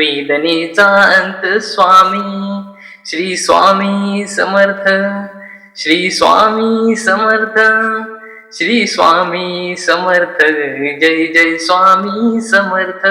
वेदनेचा अंत स्वामी श्री स्वामी समर्थ श्री स्वामी समर्थ श्री स्वामी समर्थ जय जय स्वामी समर्थ।